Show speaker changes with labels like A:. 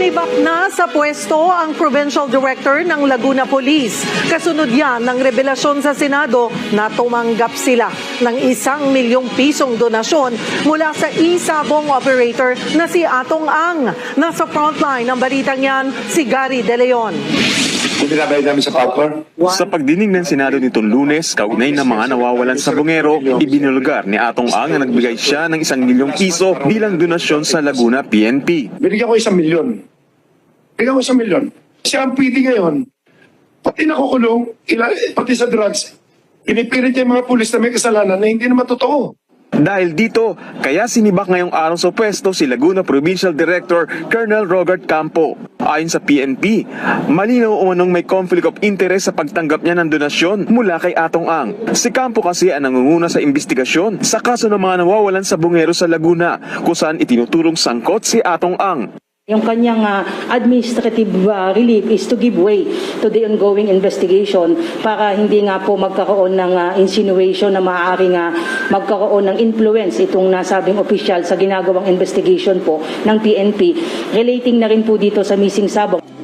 A: Sinibak na sa pwesto ang Provincial Director ng Laguna Police. Kasunod yan ng revelasyon sa Senado na tumanggap sila ng isang milyong pisong donasyon mula sa isabong operator na si Atong Ang. Nasa frontline ng balitang yan, si Gary De Leon.
B: Binabayad namin sa popcorn,
C: Sa pagdinig ng Senado nitong lunes, kaugnay ng mga nawawalan sa bungero, ibinulgar ni Atong Ang na nagbigay siya ng isang milyong piso bilang donasyon sa Laguna PNP.
B: binigyan ko isang milyon. Binigyan ko isang milyon. Siya ang PD ngayon. Pati nakukulong, ila, pati sa drugs, pinipilit niya yung mga pulis na may kasalanan na hindi naman totoo.
C: Dahil dito, kaya sinibak ngayong araw sa pwesto si Laguna Provincial Director Colonel Robert Campo. Ayon sa PNP, malinaw umanong may conflict of interest sa pagtanggap niya ng donasyon mula kay Atong Ang. Si Campo kasi ang nangunguna sa investigasyon sa kaso ng mga nawawalan sa bungero sa Laguna kung saan itinuturong sangkot si Atong Ang.
D: Yung kanyang ah, administrative ah, relief is to give way to the ongoing investigation para hindi nga po magkaroon ng ah, insinuation na maaaring nga magkaroon ng influence itong nasabing official sa ginagawang investigation po ng PNP relating na rin po dito sa missing sabong.